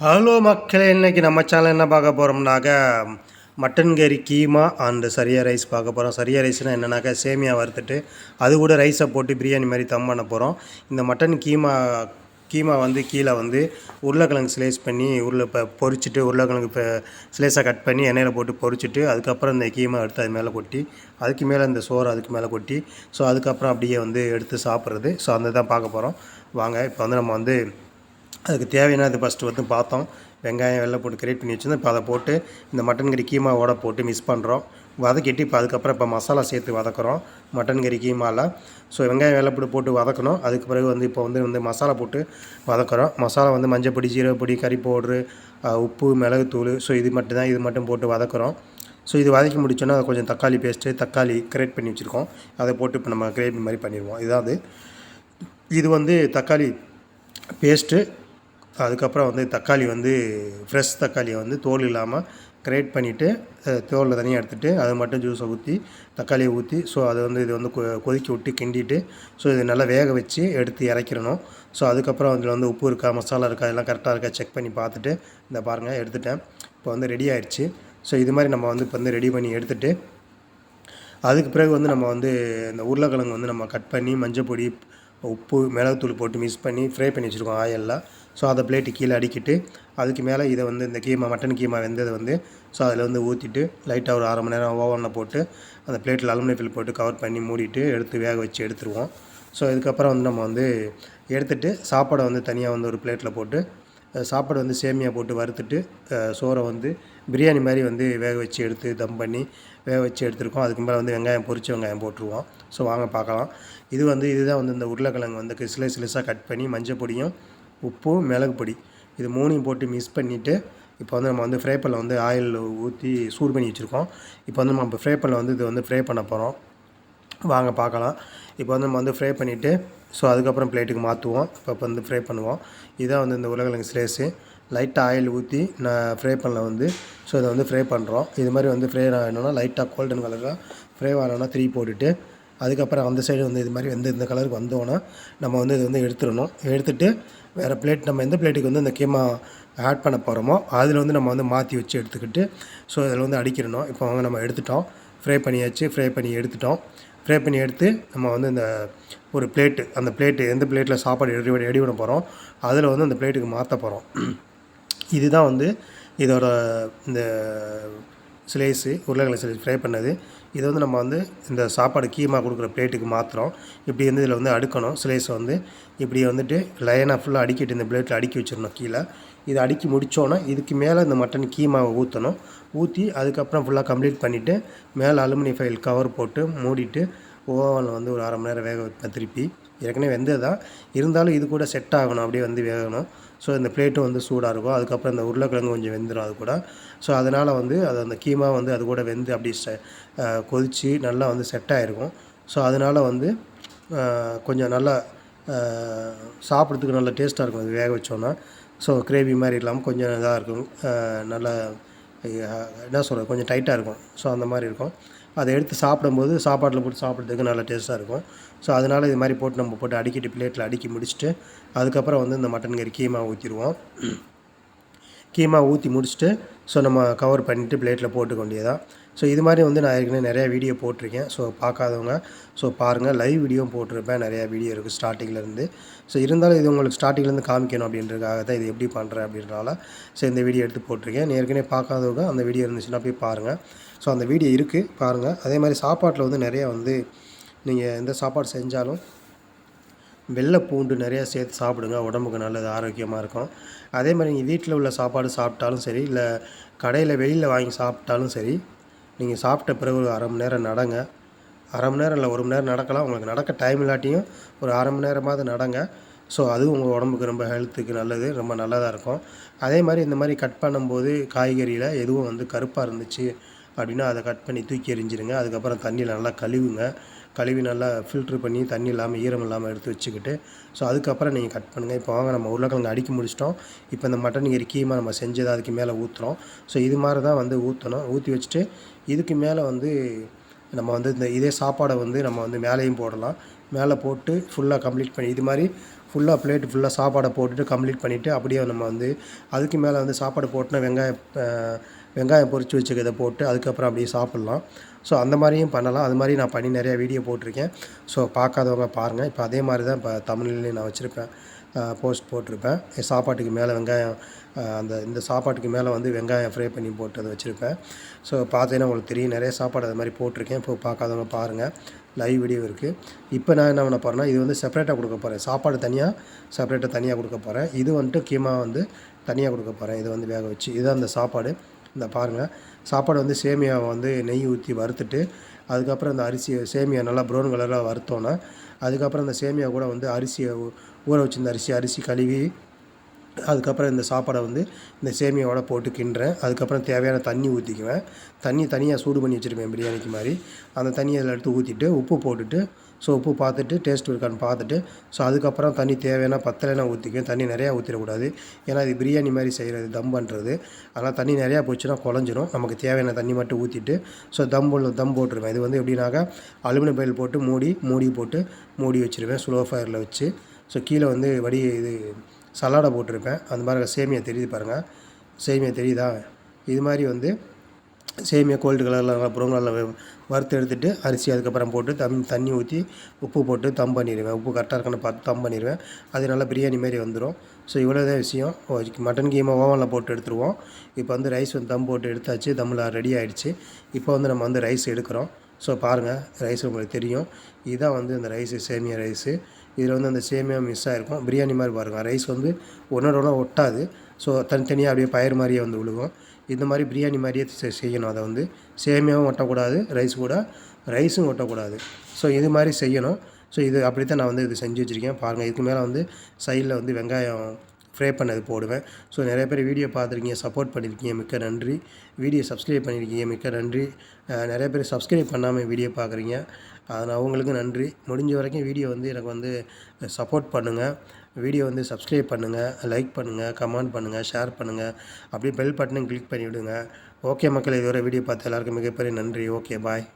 Hello மக்களே இன்றைக்கி நம்ம சேனல் என்ன பார்க்க போகிறோம்னாக்க மட்டன் கறி கீமா அண்டு சரியா ரைஸ் பார்க்க போகிறோம் சரியா ரைஸ்னால் என்னென்னாக்கா சேமியா வறுத்துட்டு அது கூட ரைஸை போட்டு பிரியாணி மாதிரி தம் பண்ண போகிறோம் இந்த மட்டன் கீமா கீமா வந்து கீழே வந்து உருளைக்கிழங்கு ஸ்லைஸ் பண்ணி உருளை இப்போ பொறிச்சிட்டு உருளைக்கிழங்கு இப்போ ஸ்லைஸாக கட் பண்ணி எண்ணெயில் போட்டு பொறிச்சிட்டு அதுக்கப்புறம் இந்த கீமா எடுத்து அது மேலே கொட்டி அதுக்கு மேலே இந்த சோறு அதுக்கு மேலே கொட்டி ஸோ அதுக்கப்புறம் அப்படியே வந்து எடுத்து சாப்பிட்றது. ஸோ அந்த தான் பார்க்க போகிறோம் வாங்க இப்போ வந்து நம்ம வந்து அதுக்கு தேவையானது ஃபஸ்ட்டு வந்து பார்த்தோம் வெங்காயம் வெள்ளை போட்டு கிரேட் பண்ணி வச்சுருந்தோம். இப்போ அதை போட்டு இந்த மட்டன் கறி கீமாவோட போட்டு மிக்ஸ் பண்ணுறோம் வதக்கிட்டு இப்போ அதுக்கப்புறம் இப்போ மசாலா சேர்த்து வதக்குறோம். மட்டன் கறி கீமாவில் ஸோ வெங்காயம் வெள்ளைப்பொடி போட்டு வதக்கணும். அதுக்கு பிறகு வந்து இப்போ வந்து வந்து மசாலா போட்டு வதக்குறோம். மசாலா வந்து மஞ்சள் பொடி ஜீரகப்பொடி கறி பவுட்ரு உப்பு மிளகுத்தூள் ஸோ இது மட்டும் தான் இது மட்டும் போட்டு வதக்குறோம். ஸோ இது வதக்கி முடிச்சோன்னா கொஞ்சம் தக்காளி பேஸ்ட்டு தக்காளி கிரேட் பண்ணி வச்சுருக்கோம். அதை போட்டு இப்போ நம்ம கிரேவி மாதிரி பண்ணிடுவோம். இதாவது இது வந்து தக்காளி பேஸ்ட்டு அதுக்கப்புறம் வந்து தக்காளி வந்து ஃப்ரெஷ் தக்காளியை வந்து தோல் இல்லாமல் கிரேட் பண்ணிவிட்டு தோலில் தனியாக எடுத்துகிட்டு அதை மட்டும் ஜூஸை ஊற்றி தக்காளியை ஊற்றி ஸோ அதை வந்து இது வந்து கொ- கொதிக்க விட்டு கிண்டிட்டு ஸோ இது நல்லா வேக வச்சு எடுத்து இறக்கிடணும். ஸோ அதுக்கப்புறம் அதில் வந்து உப்பு இருக்கா மசாலா இருக்கா எல்லாம் கரெக்டாக இருக்கா செக் பண்ணி பார்த்துட்டு இந்த பாருங்கள் எடுத்துட்டேன். இப்போ வந்து ரெடி ஆயிடுச்சு ஸோ இது மாதிரி நம்ம வந்து இப்போ வந்து ரெடி பண்ணி எடுத்துகிட்டு அதுக்கு பிறகு வந்து நம்ம வந்து இந்த உருளைக்கிழங்கு வந்து நம்ம கட் பண்ணி மஞ்சள் பொடி உப்பு மிளகுத்தூள் போட்டு மிக்ஸ் பண்ணி ஃப்ரை பண்ணி வச்சுருக்கோம் ஆயிலெலாம் ஸோ அதை பிளேட்டு கீழே அடிக்கிட்டு அதுக்கு மேலே இதை வந்து இந்த கீமா மட்டன் கீமா வெந்ததை வந்து ஸோ அதில் வந்து ஊற்றிட்டு லைட்டாக ஒரு அரை மணி நேரம் ஓவனில் போட்டு அந்த பிளேட்டில் அலுமினிய ஃபில் போட்டு கவர் பண்ணி மூடிட்டு எடுத்து வேக வச்சு எடுத்துருவோம். ஸோ இதுக்கப்புறம் வந்து நம்ம வந்து எடுத்துட்டு சாப்பாடை வந்து தனியாக வந்து ஒரு பிளேட்டில் போட்டு சாப்பாடு வந்து சேமியா போட்டு வறுத்துட்டு சோறை வந்து பிரியாணி மாதிரி வந்து வேக வச்சு எடுத்து தம் பண்ணி வேக வச்சு எடுத்துருக்கோம். அதுக்கு மேலே வந்து வெங்காயம் பொரிச்ச வெங்காயம் போட்டுருவோம். ஸோ வாங்க பார்க்கலாம். இது வந்து இதுதான் வந்து இந்த உருளைக்கிழங்கு வந்து சிலை சிலிசாக கட் பண்ணி மஞ்சள் பொடியும் உப்பு மிளகு பொடி. இது மூணையும் போட்டு மிக்ஸ் பண்ணிவிட்டு இப்போ வந்து நம்ம வந்து ஃப்ரை பண்ணல வந்து ஆயில் ஊற்றி சூடு பண்ணி வச்சுருக்கோம். இப்போ வந்து நம்ம ஃப்ரை பண்ணல வந்து இது வந்து ஃப்ரை பண்ண போகிறோம் வாங்க பார்க்கலாம். இப்போ வந்து நம்ம வந்து ஃப்ரை பண்ணிவிட்டு ஸோ அதுக்கப்புறம் பிளேட்டுக்கு மாற்றுவோம் இப்போ இப்போ வந்து ஃப்ரை பண்ணுவோம். இதான் வந்து இந்த உருளைக்கிழங்கு ஸ்லேஸு லைட்டாக ஆயில் ஊற்றி நான் ஃப்ரை பண்ணல வந்து ஸோ இதை வந்து ஃப்ரை பண்ணுறோம் இது மாதிரி வந்து ஃப்ரை ஆகணும்னா லைட்டாக கோல்டன் கலராக ஃப்ரை ஆகணும்னா த்ரீ போட்டுட்டு அதுக்கப்புறம் அந்த சைடு வந்து இது மாதிரி வந்து இந்த கலருக்கு வந்தோன்னா நம்ம வந்து இது வந்து எடுத்துடணும். எடுத்துகிட்டு வேறு பிளேட் நம்ம எந்த பிளேட்டுக்கு வந்து இந்த கேமா ஆட் பண்ண போகிறோமோ அதில் வந்து நம்ம வந்து மாற்றி வச்சு எடுத்துக்கிட்டு ஸோ இதில் வந்து அடிக்கிடணும் இப்போ வாங்க நம்ம எடுத்துட்டோம். ஃப்ரை பண்ணியாச்சு ஃப்ரை பண்ணி எடுத்துட்டோம். ஃப்ரை பண்ணி எடுத்து நம்ம வந்து இந்த ஒரு பிளேட்டு அந்த பிளேட்டு எந்த பிளேட்டில் சாப்பாடு எடி எடி பண்ண போகிறோம் அதில் வந்து அந்த பிளேட்டுக்கு மாற்ற போகிறோம் இதுதான் வந்து இதோட இந்த ஸ்லைஸு உருளைக்கிழங்கு ஸ்லைஸ் ஃப்ரை பண்ணது. இதை வந்து நம்ம வந்து இந்த சாப்பாடு கீமா கொடுக்குற பிளேட்டுக்கு மாத்திரம் இப்படி வந்து இதில் வந்து அடுக்கணும். ஸ்லைஸை வந்து இப்படி வந்துட்டு லைனாக ஃபுல்லாக அடிக்கிட்டு இந்த பிளேட்டில் அடுக்கி வச்சிடணும் கீழே. இதை அடுக்கி முடித்தோன்னே இதுக்கு மேலே இந்த மட்டன் கீமாவை ஊற்றணும் ஊற்றி அதுக்கப்புறம் ஃபுல்லாக கம்ப்ளீட் பண்ணிவிட்டு மேலே அலுமினியம் ஃபைல் கவர் போட்டு மூடிட்டு ஓவனில் வந்து ஒரு அரை மணி நேரம் வேக வைப்பேன் திருப்பி. ஏற்கனவே வெந்தது தான். இருந்தாலும் இது கூட செட் ஆகணும் அப்படியே வந்து வேகணும். ஸோ இந்த பிளேட்டும் வந்து சூடாக இருக்கும். அதுக்கப்புறம் இந்த உருளைக்கிழங்கு கொஞ்சம் வெந்துடும் அது கூட. ஸோ அதனால் வந்து அது அந்த கீமா வந்து அது கூட வெந்து அப்படி செ கொதித்து நல்லா வந்து செட் ஆகிருக்கும் ஸோ அதனால் வந்து கொஞ்சம் நல்லா சாப்பிட்றதுக்கு நல்லா டேஸ்ட்டாக இருக்கும். அது வேக வச்சோன்னா ஸோ கிரேவி மாதிரி இல்லாமல் கொஞ்சம் இதாக இருக்கும். நல்லா என்ன சொல்கிறது கொஞ்சம் டைட்டாக இருக்கும். ஸோ அந்த மாதிரி இருக்கும். அதை எடுத்து சாப்பிடும்போது சாப்பாட்டில் போட்டு சாப்பிட்றதுக்கு நல்லா டேஸ்ட்டாக இருக்கும். ஸோ அதனால் இது மாதிரி போட்டு நம்ம போட்டு அடிக்கிட்டு பிளேட்டில் அடுக்கி முடிச்சுட்டு அதுக்கப்புறம் வந்து இந்த மட்டன் கறி கீமா ஊற்றிடுவோம் கீமா ஊற்றி முடிச்சுட்டு ஸோ நம்ம கவர் பண்ணிவிட்டு பிளேட்டில் போட்டுக்க வேண்டியதான் ஸோ இது மாதிரி வந்து நான் ஏற்கனவே நிறையா வீடியோ போட்டிருக்கேன். ஸோ பார்க்காதவங்க ஸோ பாருங்கள் லைவ் வீடியோவும் போட்டிருப்பேன். நிறையா வீடியோ இருக்குது ஸ்டார்டிங்லேருந்து ஸோ இருந்தாலும் இது உங்களுக்கு ஸ்டார்டிங்லேருந்து காமிக்கணும் அப்படின்றதுக்காக தான் இது எப்படி பண்ணுறேன் அப்படின்றனால ஸோ இந்த வீடியோ எடுத்து போட்டிருக்கேன். ஏற்கனவே பார்க்காதவங்க அந்த வீடியோ இருந்துச்சுன்னா போய் பாருங்கள் ஸோ அந்த வீடியோ இருக்குது பாருங்கள் அதே மாதிரி சாப்பாட்டில் வந்து நிறையா வந்து நீங்கள் எந்த சாப்பாடு செஞ்சாலும் வெள்ளை பூண்டு நிறையா சேர்த்து சாப்பிடுங்க. உடம்புக்கு நல்லது ஆரோக்கியமாக இருக்கும். அதே மாதிரி நீங்கள் வீட்டில் உள்ள சாப்பாடு சாப்பிட்டாலும் சரி இல்லை கடையில் வெளியில் வாங்கி சாப்பிட்டாலும் சரி நீங்கள் சாப்பிட்ட பிறகு ஒரு அரை மணி நேரம் நடங்க. அரை மணி நேரம் இல்லை ஒரு மணி நேரம் நடக்கலாம். உங்களுக்கு நடக்க டைம் இல்லாட்டியும் ஒரு அரை மணி நேரமாவது நடங்க. ஸோ அதுவும் உங்கள் உடம்புக்கு ரொம்ப ஹெல்த்துக்கு நல்லது ரொம்ப நல்லதாக இருக்கும். அதே மாதிரி இந்த மாதிரி கட் பண்ணும்போது காய்கறியில் எதுவும் வந்து கருப்பாக இருந்துச்சு அப்படின்னா அதை கட் பண்ணி தூக்கி எறிஞ்சிருங்க. அதுக்கப்புறம் தண்ணியில் நல்லா கழுவுங்க. கழுவி நல்லா ஃபில்ட்ரு பண்ணி தண்ணி இல்லாமல் ஈரம் இல்லாமல் எடுத்து வச்சுக்கிட்டு ஸோ அதுக்கப்புறம் நீங்கள் கட் பண்ணுங்கள் இப்போ வாங்க நம்ம உருளைக்கிழங்கு அடிக்க முடிச்சிட்டோம். இப்போ இந்த மட்டன் கறி கீமா நம்ம செஞ்சதை அதுக்கு மேலே ஊற்றுறோம் ஸோ இது மாதிரி தான் வந்து ஊற்றணும் ஊற்றி வச்சுட்டு இதுக்கு மேலே வந்து நம்ம வந்து இந்த இதே சாப்பாடை வந்து நம்ம வந்து மேலேயும் போடலாம். மேலே போட்டு ஃபுல்லாக கம்ப்ளீட் பண்ணி இது மாதிரி ஃபுல்லாக பிளேட் ஃபுல்லாக சாப்பாடை போட்டுட்டு கம்ப்ளீட் பண்ணிவிட்டு அப்படியே நம்ம வந்து அதுக்கு மேலே வந்து சாப்பாடு போட்டுனா வெங்காயம் வெங்காயம் பொறிச்சு வச்சுக்கிறத போட்டு அதுக்கப்புறம் அப்படியே சாப்பிட்லாம். ஸோ அந்த மாதிரியும் பண்ணலாம். அது மாதிரி நான் பண்ணி நிறையா வீடியோ போட்டிருக்கேன். ஸோ பார்க்காதவங்க பாருங்கள் இப்போ அதே மாதிரி தான் இப்போ தமிழ்லேயும் நான் வச்சுருப்பேன். போஸ்ட் போட்டிருப்பேன். என் சாப்பாட்டுக்கு மேலே வெங்காயம் அந்த இந்த சாப்பாட்டுக்கு மேலே வந்து வெங்காயம் ஃப்ரை பண்ணி போட்டு அதை வச்சுருப்பேன். ஸோ பார்த்தீங்கன்னா உங்களுக்கு தெரியும் நிறைய சாப்பாடு அது மாதிரி போட்டிருக்கேன். இப்போ பார்க்காதவங்க பாருங்கள் லைவ் வீடியோ இருக்குது இப்போ நான் என்ன பண்ண போகிறேன்னா இது வந்து செப்பரேட்டாக கொடுக்க போகிறேன் சாப்பாடு தனியாக செப்பரேட்டாக தனியாக கொடுக்க போகிறேன் இது வந்துட்டு கீமா வந்து தனியாக கொடுக்க போகிறேன் இது வந்து வேக வச்சு. இதுதான் அந்த சாப்பாடு. இந்த பாருங்கள் சாப்பாடு வந்து சேமியாவை வந்து நெய் ஊற்றி வறுத்துட்டு அதுக்கப்புறம் இந்த அரிசியை சேமியா நல்லா ப்ரௌன் கலராக வறுத்தோன்னா அதுக்கப்புறம் இந்த சேமியா கூட வந்து அரிசியை ஊற வச்சிருந்த அரிசி அரிசி கழுவி அதுக்கப்புறம் இந்த சாப்பாடை வந்து இந்த சேமியாவோட போட்டு கிண்டுறேன். அதுக்கப்புறம் தேவையான தண்ணி ஊற்றிக்குவேன் தண்ணி தனியாக சூடு பண்ணி வச்சுருப்பேன் பிரியாணிக்கு மாதிரி. அந்த தண்ணியை அதில் எடுத்து ஊற்றிட்டு உப்பு போட்டுட்டு ஸோ உப்பு பார்த்துட்டு டேஸ்ட் இருக்கான்னு பார்த்துட்டு ஸோ அதுக்கப்புறம் தண்ணி தேவையான பத்தலைனா ஊற்றிக்குவேன் தண்ணி நிறையா ஊற்றிடக்கூடாது ஏன்னா இது பிரியாணி மாதிரி செய்கிறது தம் பண்ணுறது அதனால் தண்ணி நிறையா போச்சுன்னா குழஞ்சிரும். நமக்கு தேவையான தண்ணி மட்டும் ஊற்றிட்டு ஸோ தம் தம் போட்டுருவேன். இது வந்து எப்படின்னாக்கா அலுமினியம் பயில் போட்டு மூடி மூடி போட்டு மூடி வச்சுருவேன். ஸ்லோ ஃபயரில் வச்சு. ஸோ கீழே வந்து வடி இது சலாடை போட்டிருப்பேன். அந்த மாதிரி சேமியா தெரியுது பாருங்கள் சேமியா தெரியுதா? இது மாதிரி வந்து சேமியா கோல்டு கலரில் நல்லா ப்ரௌன் கலரில் வறுத்து எடுத்துட்டு அரிசி அதுக்கப்புறம் போட்டு தம் தண்ணி ஊற்றி உப்பு போட்டு தம் பண்ணிடுவேன். உப்பு கரெக்டாக இருக்கான்னு பார்த்து தம் பண்ணிடுவேன். அது நல்லா பிரியாணி மாரி வந்துடும் ஸோ இவ்வளோதான் விஷயம். மட்டன் கீமா ஓவனில் போட்டு எடுத்துருவோம். இப்போ வந்து ரைஸ் வந்து தம் போட்டு எடுத்தாச்சு. தம்மில் ரெடி ஆகிடுச்சு இப்போ வந்து நம்ம வந்து ரைஸ் எடுக்கிறோம். ஸோ பாருங்கள் ரைஸ் உங்களுக்கு தெரியும். இதுதான் வந்து இந்த ரைஸு சேமியா ரைஸு இதில் வந்து அந்த சேமியா மிஸ் ஆகிருக்கும் பிரியாணி மாதிரி பாருங்கள் ரைஸ் வந்து ஒன்றோட ஒன்றா ஒட்டாது. ஸோ தனித்தனியாக அப்படியே பயிர் மாதிரியே வந்து விழுகும். இந்த மாதிரி பிரியாணி மாதிரியே செ- செய்யணும். அதை வந்து சேமியாவும் ஒட்டக்கூடாது ரைஸ் கூட. ரைஸும் ஒட்டக்கூடாது. ஸோ இது மாதிரி செய்யணும். ஸோ இது அப்படி தான் நான் வந்து இது செஞ்சு வச்சுருக்கேன். பாருங்கள் இதுக்கு மேலே வந்து சைடில் வந்து வெங்காயம் ஃப்ரை பண்ணது போடுவேன். ஸோ நிறைய பேர் வீடியோ பார்த்துருக்கீங்க சப்போர்ட் பண்ணியிருக்கீங்க மிக்க நன்றி. வீடியோ சப்ஸ்கிரைப் பண்ணியிருக்கீங்க மிக்க நன்றி. நிறைய பேர் சப்ஸ்கிரைப் பண்ணாமல் வீடியோ பார்க்குறீங்க. அதனால் அவங்களுக்கு நன்றி. முடிஞ்ச வரைக்கும் வீடியோ வந்து எனக்கு வந்து சப்போர்ட் பண்ணுங்கள் வீடியோ வந்து சப்ஸ்கிரைப் பண்ணுங்கள் லைக் பண்ணுங்கள் கமெண்ட் பண்ணுங்கள் ஷேர் பண்ணுங்கள் அப்படியே பெல் பட்டனும் கிளிக் பண்ணிவிடுங்க. ஓகே மக்கள் இதுவரை வீடியோ பார்த்து எல்லாருக்கும் மிகப்பெரிய நன்றி. Okay bye